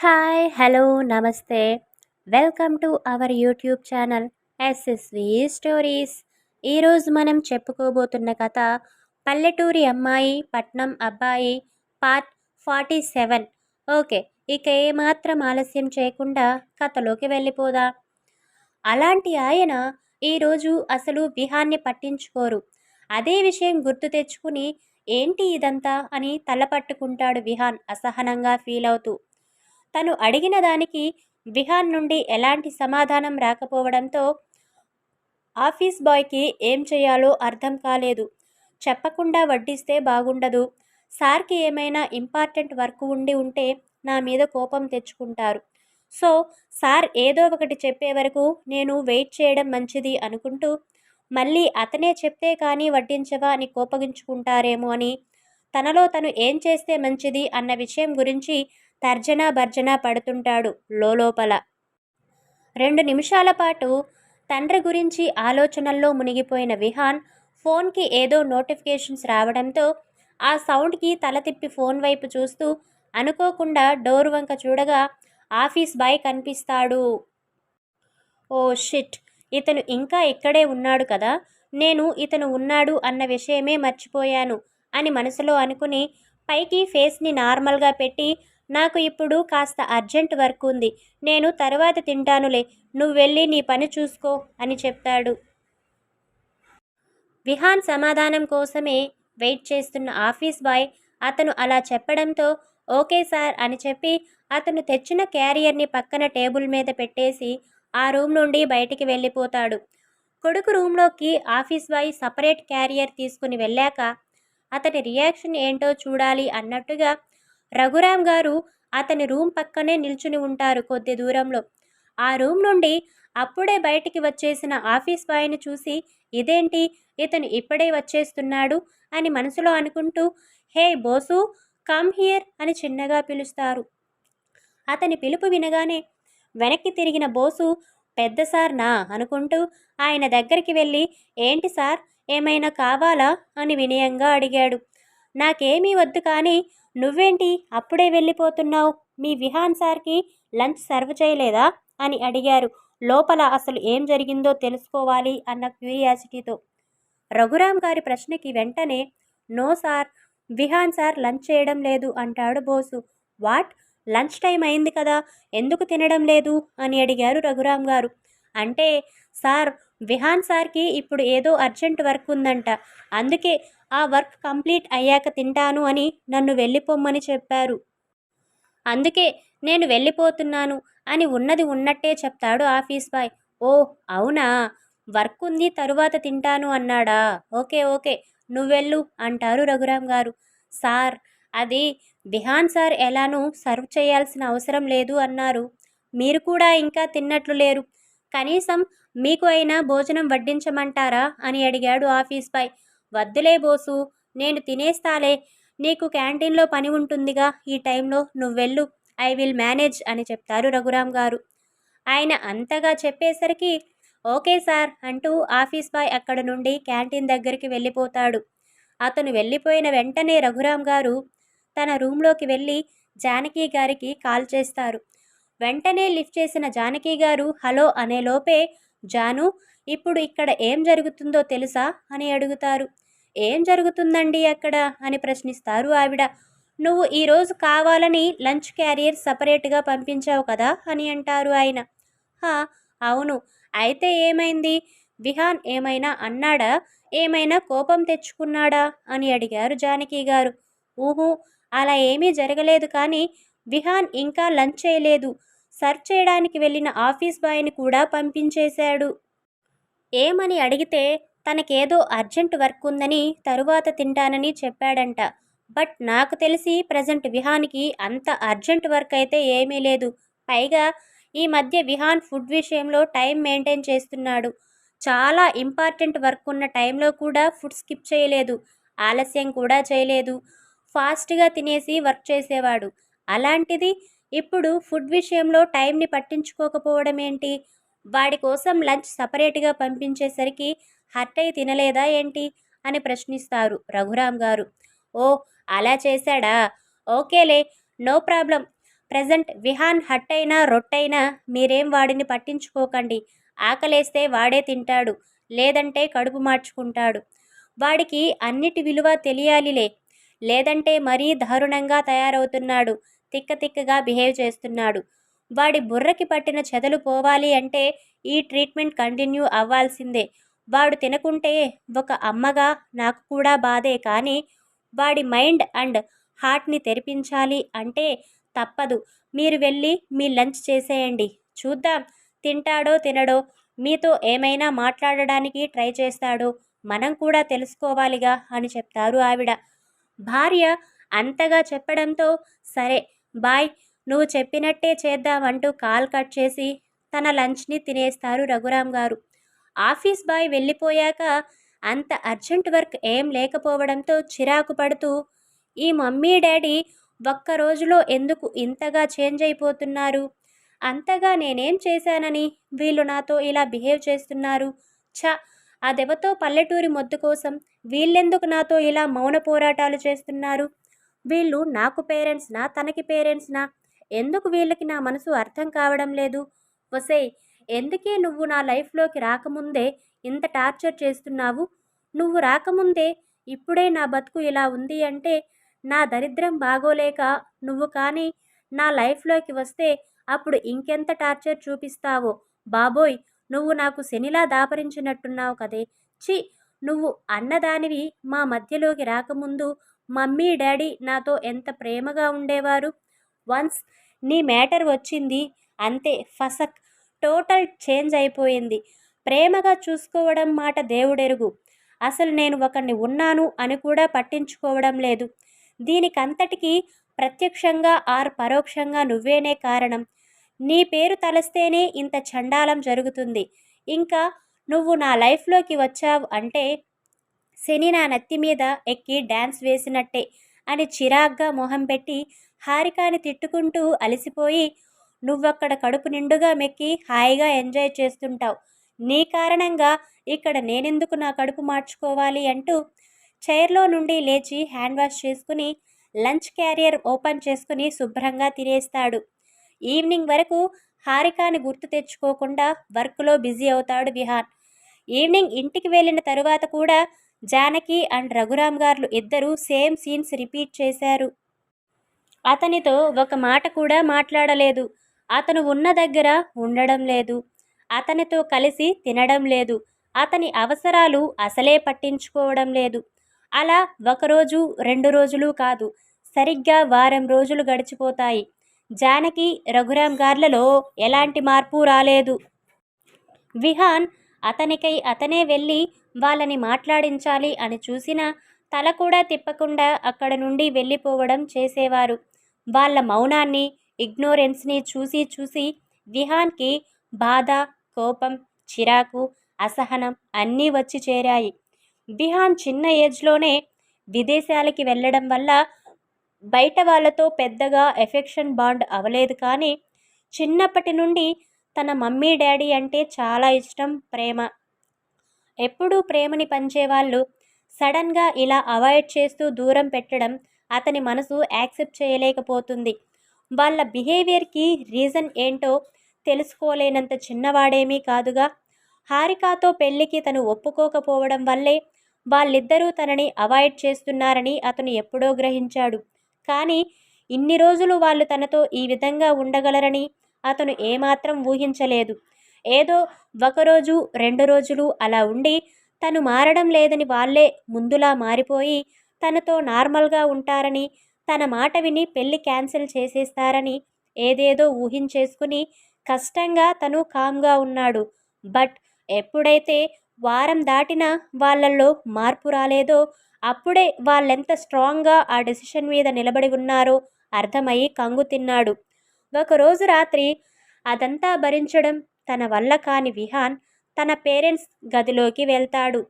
Hi hello నమస్తే. Welcome to our YouTube channel SSV stories ఈరోజు మనం చెప్పుకోబోతున్న కథ పల్లెటూరి అమ్మాయి పట్నం అబ్బాయి పార్ట్ ఫార్టీ సెవెన్ ఓకే ఇక ఏమాత్రం ఆలస్యం చేయకుండా కథలోకి వెళ్ళిపోదా. అలాంటి ఆయన ఈరోజు అసలు విహాన్ని పట్టించుకోరు. అదే విషయం గుర్తు తెచ్చుకుని ఏంటి ఇదంతా? అని తల పట్టుకుంటాడు విహాన్ అసహనంగా ఫీల్ అవుతూ. తను అడిగిన దానికి విహాన్ నుండి ఎలాంటి సమాధానం రాకపోవడంతో ఆఫీస్ బాయ్కి ఏం చేయాలో అర్థం కాలేదు. చెప్పకుండా వడ్డిస్తే బాగుండదు. సార్కి ఏమైనా ఇంపార్టెంట్ వర్క్ ఉండి ఉంటే నా మీద కోపం తెచ్చుకుంటారు. సో సార్ ఏదో ఒకటి చెప్పే వరకు నేను వెయిట్ చేయడం మంచిది అనుకుంటూ మళ్ళీ అతనే చెప్తే కానీ వడ్డించవా అని కోపగించుకుంటారేమో అని తనలో తను ఏం చేస్తే మంచిది అన్న విషయం గురించి తర్జనా భర్జన పడుతుంటాడు లోపల రెండు నిమిషాల పాటు తండ్రి గురించి ఆలోచనల్లో మునిగిపోయిన విహాన్ ఫోన్కి ఏదో నోటిఫికేషన్స్ రావడంతో ఆ సౌండ్కి తల తిప్పి ఫోన్ వైపు చూస్తూ అనుకోకుండా డోర్ వంక చూడగా ఆఫీస్ బాయ్ కనిపిస్తాడు. Oh shit! ఇతను ఇంకా ఇక్కడే ఉన్నాడు కదా? నేను ఇతను ఉన్నాడు అన్న విషయమే మర్చిపోయాను అని మనసులో అనుకుని పైకి ఫేస్ని నార్మల్గా పెట్టి నాకు ఇప్పుడు కాస్త అర్జెంట్ వర్క్ ఉంది. నేను తర్వాత తింటానులే. నువ్వు వెళ్ళి నీ పని చూసుకో అని చెప్తాడు. విహాన్ సమాధానం కోసమే వెయిట్ చేస్తున్న ఆఫీస్ బాయ్ అతను అలా చెప్పడంతో ఓకే సార్ అని చెప్పి అతను తెచ్చిన క్యారియర్ని పక్కన టేబుల్ మీద పెట్టేసి ఆ రూమ్ నుండి బయటికి వెళ్ళిపోతాడు. కొడుకు రూమ్లోకి ఆఫీస్ బాయ్ సపరేట్ క్యారియర్ తీసుకుని వెళ్ళాక అతని రియాక్షన్ ఏంటో చూడాలి అన్నట్టుగా రఘురామ్ గారు అతని రూమ్ పక్కనే నిల్చుని ఉంటారు కొద్ది దూరంలో. ఆ రూమ్ నుండి అప్పుడే బయటికి వచ్చేసిన ఆఫీస్ బాయ్ని చూసి ఇదేంటి? ఇతను ఇప్పుడే వచ్చేస్తున్నాడు? అని మనసులో అనుకుంటూ హే బోసు కమ్ హియర్ అని చిన్నగా పిలుస్తారు. అతని పిలుపు వినగానే వెనక్కి తిరిగిన బోసు పెద్ద సార్ నా అనుకుంటూ ఆయన దగ్గరికి వెళ్ళి ఏంటి సార్ ఏమైనా కావాలా? అని వినయంగా అడిగాడు. నాకేమీ వద్దు కానీ నువ్వేంటి అప్పుడే వెళ్ళిపోతున్నావు? మీ విహాన్ సార్కి లంచ్ సర్వ్ చేయలేదా? అని అడిగారు. లోపల అసలు ఏం జరిగిందో తెలుసుకోవాలి అన్న క్యూరియాసిటీతో. రఘురామ్ గారి ప్రశ్నకి వెంటనే no sir Vihaan sir lunch చేయడం లేదు అంటాడు బోసు. వాట్? లంచ్ టైం అయింది కదా ఎందుకు తినడం లేదు? అని అడిగారు రఘురామ్ గారు. అంటే సార్ విహాన్ సార్కి ఇప్పుడు ఏదో అర్జెంట్ వర్క్ ఉందంట. అందుకే ఆ వర్క్ కంప్లీట్ అయ్యాక తింటాను అని నన్ను వెళ్ళిపోమ్మని చెప్పారు. అందుకే నేను వెళ్ళిపోతున్నాను అని ఉన్నది ఉన్నట్టే చెప్తాడు ఆఫీస్ బాయ్. ఓ అవునా? వర్క్ ఉంది తరువాత తింటాను అన్నాడా? ఓకే ఓకే నువ్వెళ్ళు అంటారు రఘురామ్ గారు. సార్ అది విహాన్ సార్ ఎలానూ సర్వ్ చేయాల్సిన అవసరం లేదు అన్నారు. మీరు కూడా ఇంకా తిన్నట్లు లేరు. కనీసం మీకు అయినా భోజనం వడ్డించమంటారా అని అడిగాడు ఆఫీస్ బాయ్. వద్దులే బోసు నేను తినేస్తాలే. నీకు క్యాంటీన్లో పని ఉంటుందిగా ఈ టైంలో నువ్వెళ్ళు ఐ విల్ మేనేజ్ అని చెప్తారు రఘురామ్ గారు. ఆయన అంతగా చెప్పేసరికి ఓకే సార్ అంటూ ఆఫీస్ బాయ్ అక్కడ నుండి క్యాంటీన్ దగ్గరికి వెళ్ళిపోతాడు. అతను వెళ్ళిపోయిన వెంటనే రఘురామ్ గారు తన రూమ్లోకి వెళ్ళి జానకి గారికి కాల్ చేస్తారు. వెంటనే లిఫ్ట్ చేసిన జానకి గారు హలో అనే లోపే జాను ఇప్పుడు ఇక్కడ ఏం జరుగుతుందో తెలుసా? అని అడుగుతారు. ఏం జరుగుతుందండి అక్కడ? అని ప్రశ్నిస్తారు ఆవిడ. నువ్వు ఈరోజు కావాలని లంచ్ క్యారియర్ సపరేట్గా పంపించావు కదా? అని అంటారు ఆయన. అవును. అయితే ఏమైంది? విహాన్ ఏమైనా అన్నాడా? ఏమైనా కోపం తెచ్చుకున్నాడా? అని అడిగారు జానకి గారు. ఊహు అలా ఏమీ జరగలేదు కానీ విహాన్ ఇంకా లంచ్ చేయలేదు. సర్చ్ చేయడానికి వెళ్ళిన ఆఫీస్ బాయ్ని కూడా పంపించేశాడు. ఏమని అడిగితే తనకేదో అర్జెంట్ వర్క్ ఉందని తరువాత తింటానని చెప్పాడంట. బట్ నాకు తెలిసి ప్రజెంట్ విహాన్కి అంత అర్జెంట్ వర్క్ అయితే ఏమీ లేదు. పైగా ఈ మధ్య విహాన్ ఫుడ్ విషయంలో టైం మెయింటైన్ చేస్తున్నాడు. చాలా ఇంపార్టెంట్ వర్క్ ఉన్న టైంలో కూడా ఫుడ్ స్కిప్ చేయలేదు. ఆలస్యం కూడా చేయలేదు. ఫాస్ట్గా తినేసి వర్క్ చేసేవాడు. అలాంటిది ఇప్పుడు ఫుడ్ విషయంలో టైంని పట్టించుకోకపోవడం ఏంటి వాడి కోసం లంచ్ సపరేట్గా పంపించేసరికి హర్ట్ అయి తినలేదా ఏంటి? అని ప్రశ్నిస్తారు రఘురామ్ గారు. ఓ అలా చేశాడా? ఓకేలే నో ప్రాబ్లం. ప్రజెంట్ విహాన్ హట్ అయినా రొట్టైనా మీరేం వాడిని పట్టించుకోకండి. ఆకలేస్తే వాడే తింటాడు లేదంటే కడుపు మార్చుకుంటాడు. వాడికి అన్నిటి విలువ తెలియాలిలే. లేదంటే మరీ దారుణంగా తయారవుతున్నాడు. తిక్క తిక్కగా బిహేవ్ చేస్తున్నాడు. వాడి బుర్రకి పట్టిన చెదలు పోవాలి అంటే ఈ ట్రీట్మెంట్ కంటిన్యూ అవ్వాల్సిందే. వాడు తినకుంటే ఒక అమ్మగా నాకు కూడా బాధే కానీ వాడి మైండ్ అండ్ హార్ట్ని తెరిపించాలి అంటే తప్పదు. మీరు వెళ్ళి మీ లంచ్ చేసేయండి. చూద్దాం తింటాడో తినడో మీతో ఏమైనా మాట్లాడడానికి ట్రై చేస్తాడో మనం కూడా తెలుసుకోవాలిగా అని చెప్తారు ఆవిడ. భార్య అంతగా చెప్పడంతో సరే బాయ్ నువ్వు చెప్పినట్టే చేద్దామంటూ కాల్ కట్ చేసి తన లంచ్ని తినేస్తారు రఘురాం గారు. ఆఫీస్ బాయ్ వెళ్ళిపోయాక అంత అర్జెంట్ వర్క్ ఏం లేకపోవడంతో చిరాకు పడుతూ ఈ మమ్మీ డాడీ ఒక్క రోజులో ఎందుకు ఇంతగా చేంజ్ అయిపోతున్నారు? అంతగా నేనేం చేశానని వీళ్ళు నాతో ఇలా బిహేవ్ చేస్తున్నారు? ఛ అదెవతో పల్లెటూరి మొద్దు కోసం వీళ్ళెందుకు నాతో ఇలా మౌన పోరాటాలు చేస్తున్నారు? వీళ్ళు నాకు పేరెంట్స్నా? తనకి పేరెంట్స్నా? ఎందుకు వీళ్ళకి నా మనసు అర్థం కావడం లేదు? వసే ఎందుకే నువ్వు నా లైఫ్లోకి రాకముందే ఇంత టార్చర్ చేస్తున్నావు? నువ్వు రాకముందే ఇప్పుడే నా బతుకు ఇలా ఉంది అంటే నా దరిద్రం బాగోలేక నువ్వు కానీ నా లైఫ్లోకి వస్తే అప్పుడు ఇంకెంత టార్చర్ చూపిస్తావో? బాబోయ్ నువ్వు నాకు శనిలా దాపరించినట్టున్నావు కదే. చి నువ్వు అన్నదానివి మా మధ్యలోకి రాకముందు మమ్మీ డాడీ నాతో ఎంత ప్రేమగా ఉండేవారు. వన్స్ నీ మ్యాటర్ వచ్చింది అంతే ఫసక్ టోటల్ చేంజ్ అయిపోయింది. ప్రేమగా చూసుకోవడం మాట దేవుడెరుగు. అసలు నేను ఒకరిని ఉన్నాను అని కూడా పట్టించుకోవడం లేదు. దీనికంతటికీ ప్రత్యక్షంగా ఆర్ పరోక్షంగా నువ్వేనే కారణం. నీ పేరు తలస్తేనే ఇంత చండాలం జరుగుతుంది. ఇంకా నువ్వు నా లైఫ్లోకి వచ్చావు అంటే శని నా నత్తి మీద ఎక్కి డ్యాన్స్ వేసినట్టే అని చిరాగ్గా మొహం పెట్టి హారికాని తిట్టుకుంటూ అలసిపోయి నువ్వక్కడ కడుపు నిండుగా మెక్కి హాయిగా ఎంజాయ్ చేస్తుంటావు. నీ కారణంగా ఇక్కడ నేనెందుకు నా కడుపు మార్చుకోవాలి? అంటూ చైర్లో నుండి లేచి హ్యాండ్ వాష్ చేసుకుని లంచ్ క్యారియర్ ఓపెన్ చేసుకుని శుభ్రంగా తినేస్తాడు. ఈవినింగ్ వరకు హారికాని గుర్తు తెచ్చుకోకుండా వర్క్లో బిజీ అవుతాడు విహాన్. ఈవినింగ్ ఇంటికి వెళ్ళిన తరువాత కూడా జానకి అండ్ రఘురామ్ గారు ఇద్దరూ సేమ్ సీన్స్ రిపీట్ చేశారు. అతనితో ఒక మాట కూడా మాట్లాడలేదు. అతను ఉన్న దగ్గర ఉండడం లేదు. అతనితో కలిసి తినడం లేదు. అతని అవసరాలు అసలే పట్టించుకోవడం లేదు. అలా ఒకరోజు రెండు రోజులు కాదు. సరిగ్గా వారం రోజులు గడిచిపోతాయి. జానకి రఘురామ్ గార్లలో ఎలాంటి మార్పు రాలేదు. విహాన్ అతనికై అతనే వెళ్ళి వాళ్ళని మాట్లాడించాలి అని చూసినా తల కూడా తిప్పకుండా అక్కడ నుండి వెళ్ళిపోవడం చేసేవారు. వాళ్ళ మౌనాన్ని ఇగ్నోరెన్స్ని చూసి చూసి విహాన్కి బాధ కోపం చిరాకు అసహనం అన్నీ వచ్చి చేరాయి. విహాన్ చిన్న ఏజ్లోనే విదేశాలకి వెళ్ళడం వల్ల బయట వాళ్ళతో పెద్దగా ఎఫెక్షన్ బాండ్ అవలేదు కానీ చిన్నప్పటి నుండి తన మమ్మీ డాడీ అంటే చాలా ఇష్టం ప్రేమ. ఎప్పుడూ ప్రేమని పంచేవాళ్ళు సడన్గా ఇలా అవాయిడ్ చేస్తూ దూరం పెట్టడం అతని మనసు యాక్సెప్ట్ చేయలేకపోతుంది. వాళ్ళ బిహేవియర్కి రీజన్ ఏంటో తెలుసుకోలేనంత చిన్నవాడేమీ కాదుగా. హారికాతో పెళ్ళికి తను ఒప్పుకోకపోవడం వల్లే వాళ్ళిద్దరూ తనని అవాయిడ్ చేస్తున్నారని అతను ఎప్పుడో గ్రహించాడు. కానీ ఇన్ని రోజులు వాళ్ళు తనతో ఈ విధంగా ఉండగలరని అతను ఏమాత్రం ఊహించలేదు. ఏదో ఒకరోజు రెండు రోజులు అలా ఉండి తను మారడం లేదని వాళ్ళే ముందులా మారిపోయి తనతో నార్మల్గా ఉంటారని తన మాట విని పెళ్ళి క్యాన్సిల్ చేసేస్తారని ఏదేదో ఊహించేసుకుని కష్టంగా తను కామ్గా ఉన్నాడు. బట్ ఎప్పుడైతే వారం దాటినా వాళ్ళల్లో మార్పు రాలేదో అప్పుడే వాళ్ళెంత స్ట్రాంగ్గా ఆ డెసిషన్ మీద నిలబడి ఉన్నారో అర్థమయ్యి కంగు తిన్నాడు. ఒకరోజు రాత్రి అదంతా భరించడం తన వల్ల కాని విహాన్ తన పేరెంట్స్ గదిలోకి వెళ్తాడు.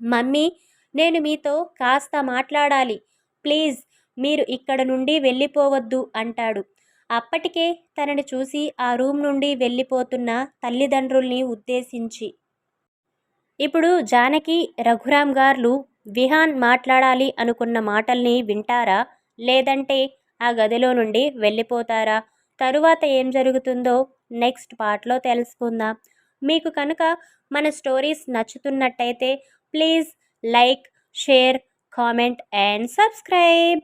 మమ్మీ నేను మీతో కాస్త మాట్లాడాలి. ప్లీజ్ మీరు ఇక్కడ నుండి వెళ్ళిపోవద్దు అంటాడు. అప్పటికే తనని చూసి ఆ రూమ్ నుండి వెళ్ళిపోతున్న తల్లిదండ్రుల్ని ఉద్దేశించి. ఇప్పుడు జానకి రఘురామ్ గార్లు విహాన్ మాట్లాడాలి అనుకున్న మాటల్ని వింటారా? లేదంటే ఆ గదిలో నుండి వెళ్ళిపోతారా? తరువాత ఏం జరుగుతుందో నెక్స్ట్ పార్ట్లో తెలుసుకుందాం. మీకు కనుక మన stories నచ్చుతున్నట్టయితే please like share comment and subscribe.